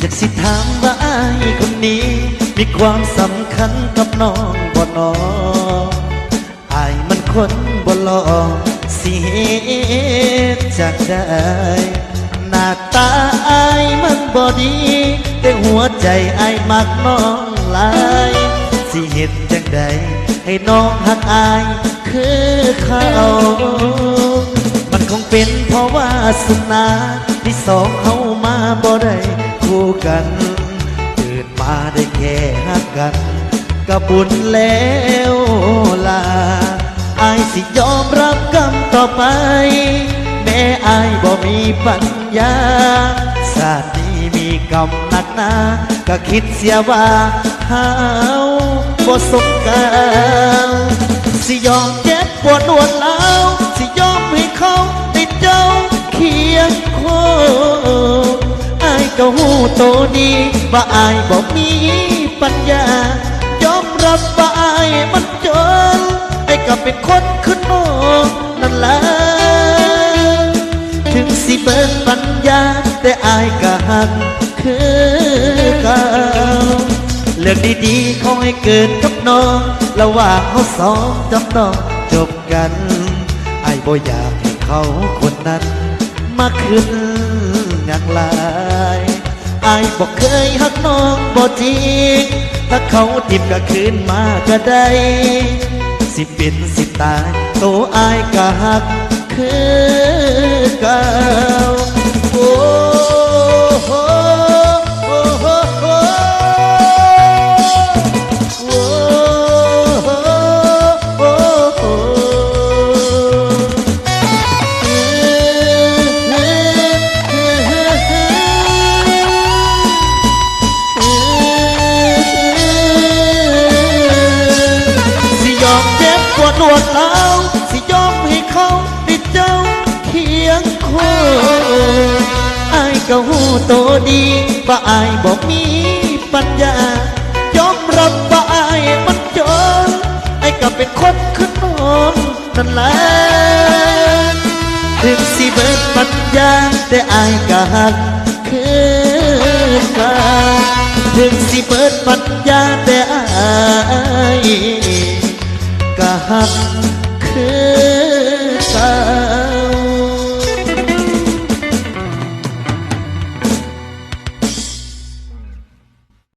อยากสิถามว่าอายคนนี้ มีความสำคัญกับน้องบ่นออายมันคนบ่หลอสิเหตุจากได้ หน้าตาอายมันบ่ดี แต่หัวใจอายมักน้องลายสิเหตุจังใดให้น้องหักอายคือเขามันคงเป็นเพราะว่าสุนาที่สองเขามาบ่ได้คู่กันเกิดมาได้แค่หักกันก็บุญแล้วล่ะอายสิยอมรับกรรมต่อไป แม้อายบ่มีปัญญาชาตินี้มีกรรมหนักหนาก็คิดเสียว่าเฮาบ่สมกันสิยอมเจ็บปวดรวดร้าสิยอมให้เขาติดเจ้าเคียงโคอายก็หูโตดีว่าอายบ่มีปัญญายอมรับว่าอายมันจนไอ้ก็เป็นคน สิเบิกปัญญา แต่อายก็หักคือเก่าเรื่องดีๆขอให้เกิดกับน้องระหว่างเขาสองจำน้องจบกันอายบ่อยากให้เขาคนนั้น มาขึ้นอย่างไรอายบอกเคยหักน้องบ่จริงถ้าเขาทิมก็คืนมาก็ได้สิเป็นสิตายโตอายก็หักคือ ก็หูโตดีว่าอายบอกมีปัญญายอมรับว่าอายมันจนไอ้ก็เป็นคนขึ้นนอนนั่นแหละถึงสิเบิดปัญญาแต่อายก็หักคือกันถึงสิเบิดปัญญาแต่อายก็หักคืน